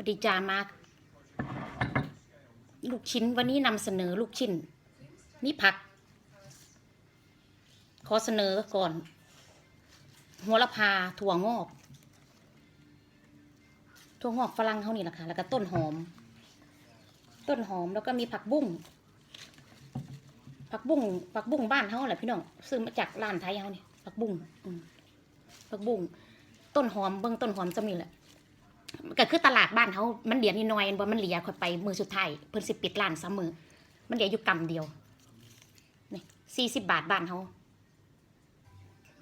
วัสดีจามาลูกชิ้นวันนี้นำเสนอลูกชิ้น นี่ผัก ขอเสนอก่อน หัวละพาถั่วงอก ถั่วงอกฝรั่งเขานี่แหละค่ะ แล้วก็ต้นหอม ต้นหอมแล้วก็มีผักบุ้ง ผักบุ้ง ผักบุ้งบ้านเขาแหละพี่น้อง ซื้อมาจากร้านไทยเขานี่ผักบุ้งผักบุ้ง ต้นหอมเบิ้องต้นหอมจำนี่แหละ ก็คือตลาดบ้านเขามันเหลียนิดหน่อยบ่มันเหลียค่อยไปมือสุดท้ายเพิ่นสิปิดร้านซ้ำมือ มันเหลียอยู่กำเดียวนี่สี่สิบบาทบ้านเขา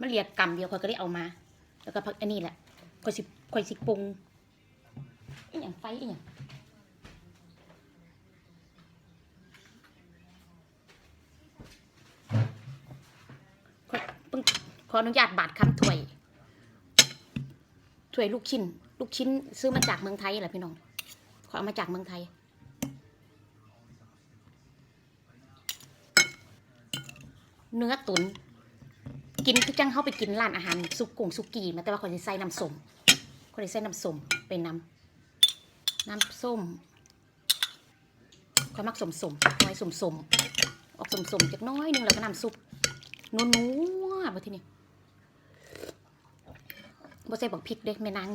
มันเหลียกำเดียวค่อยก็ได้เอามา แล้วก็พักอันนี้แหละค่อยสิค่อยสิปรุงอีหยังไฟอีหยังค่อยเพิ่งขออนุญาตบาดคำถ้วยถ้วยลูกชิ้น ลูกชิ้นซื้อมาจากเมืองไทยแหละพี่น้องขอเอามาจากเมืองไทย เนื้อตุน กินคือจังเข้าไปกินร้านอาหารสุกุงสุกีมาแต่ว่าคนจะใส่น้ำส้มคนจะใส่น้ำส้มเป็นน้ำน้ำส้มความักสมสมๆน้อยสมสมๆออกสมสมๆจากน้อยหนึงแล้วก็น้ำซุปนัวนัวๆมาที่นี่บ่ใส่บักพริกเด้แม่นาง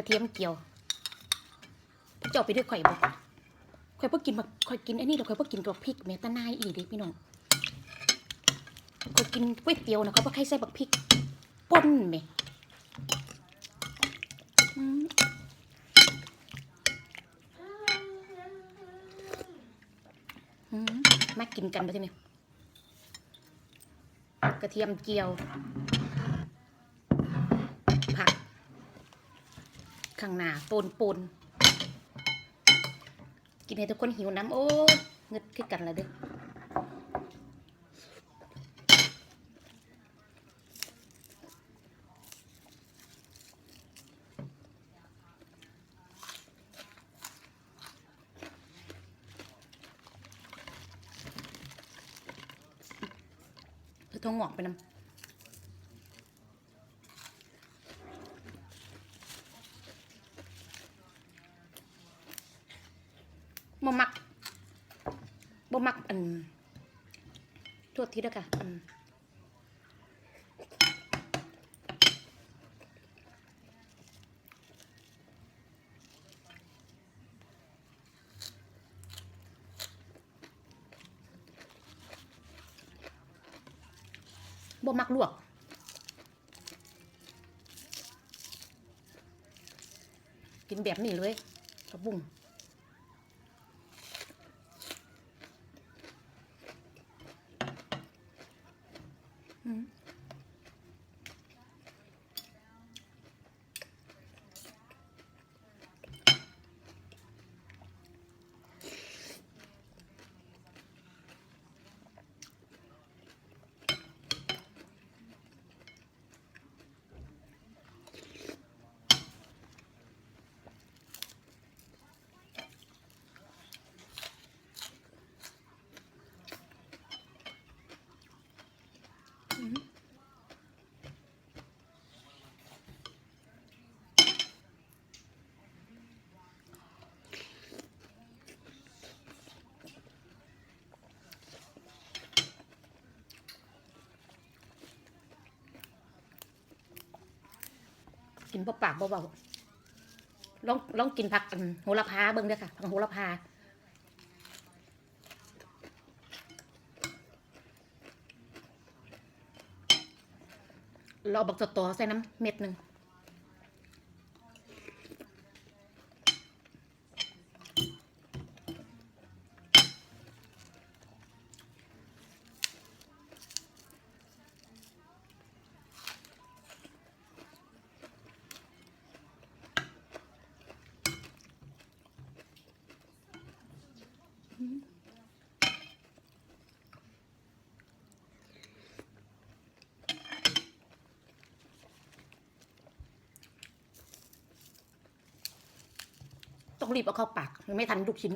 ระเทียมเจียวเจ้าไปด้วยข่อยบ่ข่อยบ่กินบักข่อยกินไอ้นี่แล้วข่อยบ่กินกับพริกแม่ตะนายอีเด้พี่น้องข่อยกินก๋วยเตี๋ยวนะเข่อยบ่ใครใส่บักพริกป่นแม่มมากินกันไปทีนี้กระเทียมเจียว ผัก ข้างหน้าปนปนกินให้ทุกคนหิวน้ำโอ้เงึดขึ้นกันแล้วเด้อต้องหงอกไปน้ำ บ่มักบ่มักอัน โทษทีเด้อค่ะบ่มักลวกกินแบบนี้เลยกระบุ้ง กินเปปากเบาๆลองลองกินผักอันโหระพาเบิ่งเด้อค่ะผักโหระพาเราบักตอใส่น้ำเม็ดหนึ่ง องรีบเอาเข้าปากไม่ทันลูกชิ้น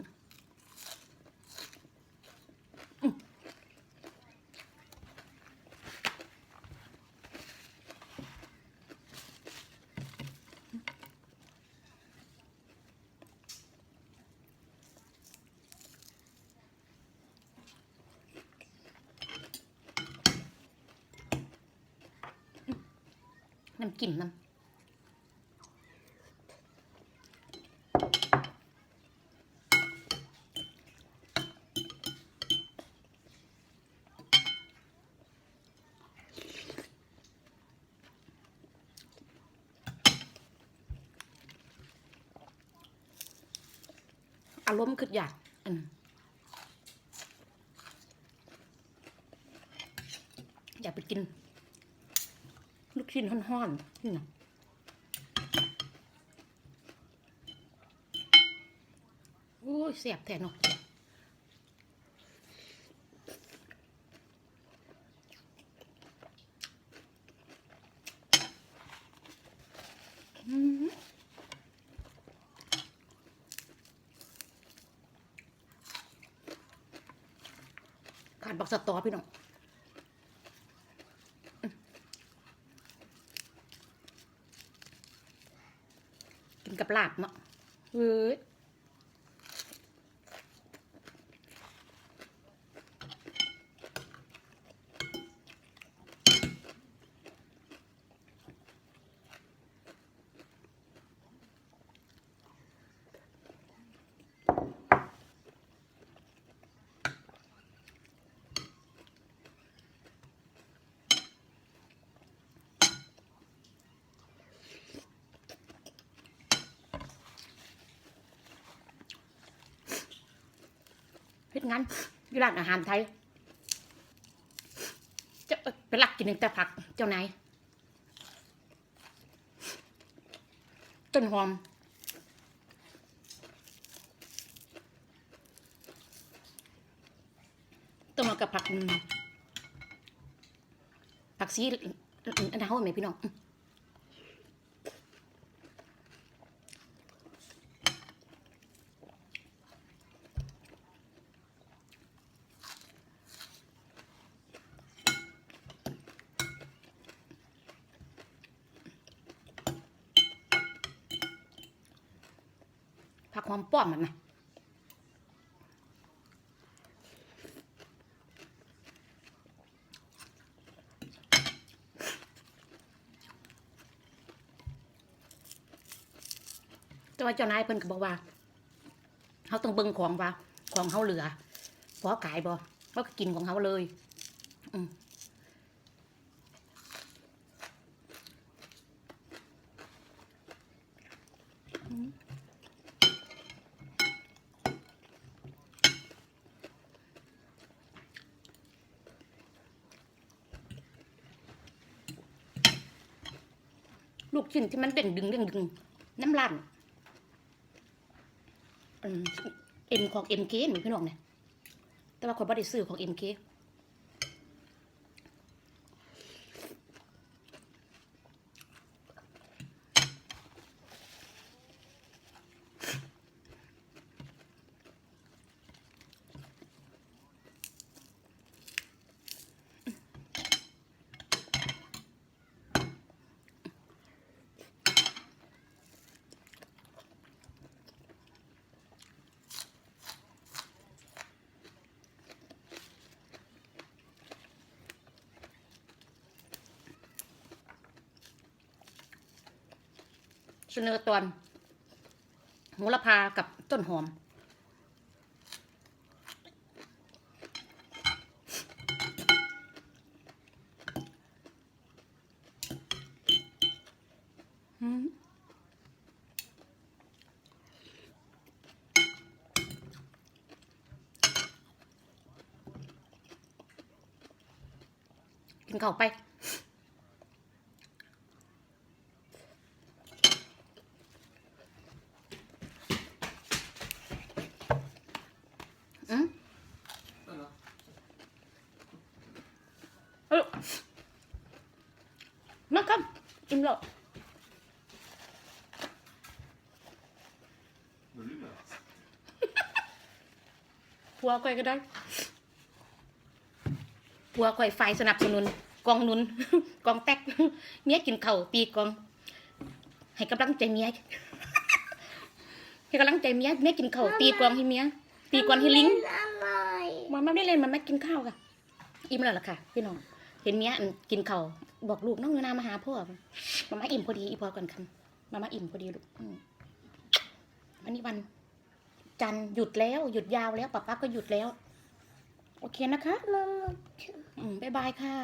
น้ำกลิ่นน้ำารมณ์คืออยากอืมอยากไปกิน ลูกชิ้นห่อนๆนี่นะโอ้ยเสียบแทนเนาะ บักสตอพี่น้องกินกับลาบเนาะเฮ้ย ดงานอยู่ร้านอาหารไทยจะเอ้ยไปลักกินแต่ผักเจ้านายต้นหอมต้มกับผักผักซีอันนั้นเขาไหมพี่น้อง อมผักหอมป้อมมันไหมแต่ว่าเจ้านายเพิ่นก็บอกว่าเขาต้องเบิ่งของว่า ของเขาเหลือพอขายบ่เขาก็กินของเขาเลย อืม ลูกชิ้นที่มันเด้งดึงเด้งดึงน้ำลั่นเอ็มของเอ็มเคเหมือนพี่น้องเนี่ยแต่ว่าคนบ่ได้ซื้อของเอ็มเค เสนอตอนโหระพากับต้นหอม อืมกินเข้าไป อืมเออมาครับ อิ่มแล้ว Vill du det? ผัวก่อยก็ได้ผัวก่อยฝ่ายสนับสนุน กองหนุน กองแตกเมียกินเข่าวตีกอง ให้กำลังใจเมียให้กำลังใจเมียเมียกินเข่าวตีกองให้เมียตีกองให้ลิงอร่อยมันไม่ได้เล่นมันไม่กินข้าวค่ะ อิ่มแล้วล่ะค่ะพี่น้องเห็นเมียอันกินข้าว บอกลูกน้องอยู่นามาหาพ่อมามาอิ่มพอดีอีพอก่อนคำมามาอิ่มพอดีลูกวันนี้วัน จันหยุดแล้วหยุดยาวแล้วป้าป้าก็หยุดแล้ว โอเคนะคะบ๊ายบายค่ะ